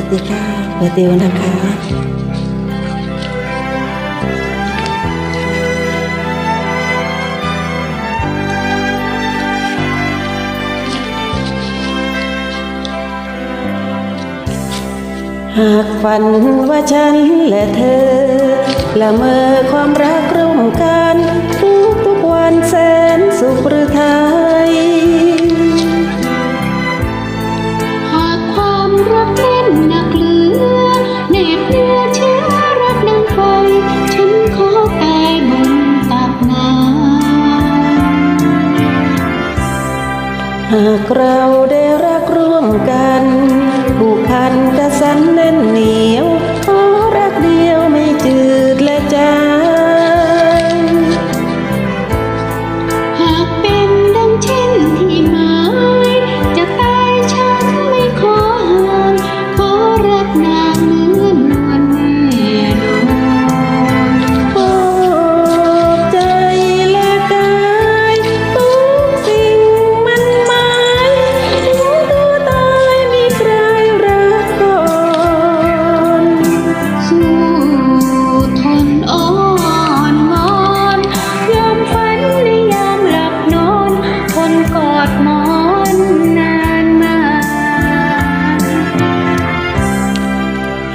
ัสดีค่ะเบอร์ติวนะคะหากฝันว่าฉันและเธอละเมอความรักร่วมกัน เราได้รักร่วมกันผูกพันกระสันแน่นเหนียว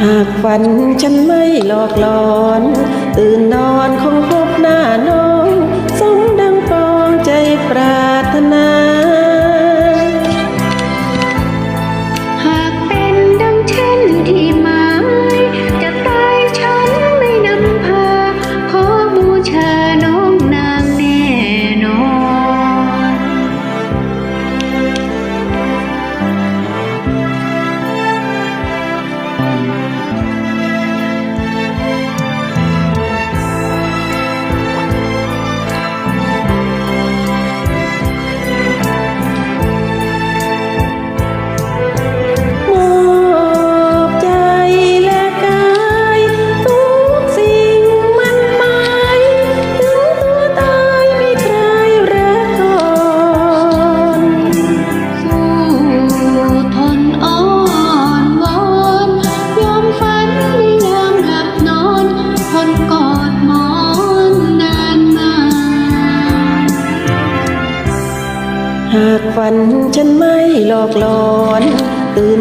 หากฝันฉันไม่หลอกหลอน ตื่นนอนคงพบหน้าน หากฝันฉันไม่หลอกหลอน ตื่น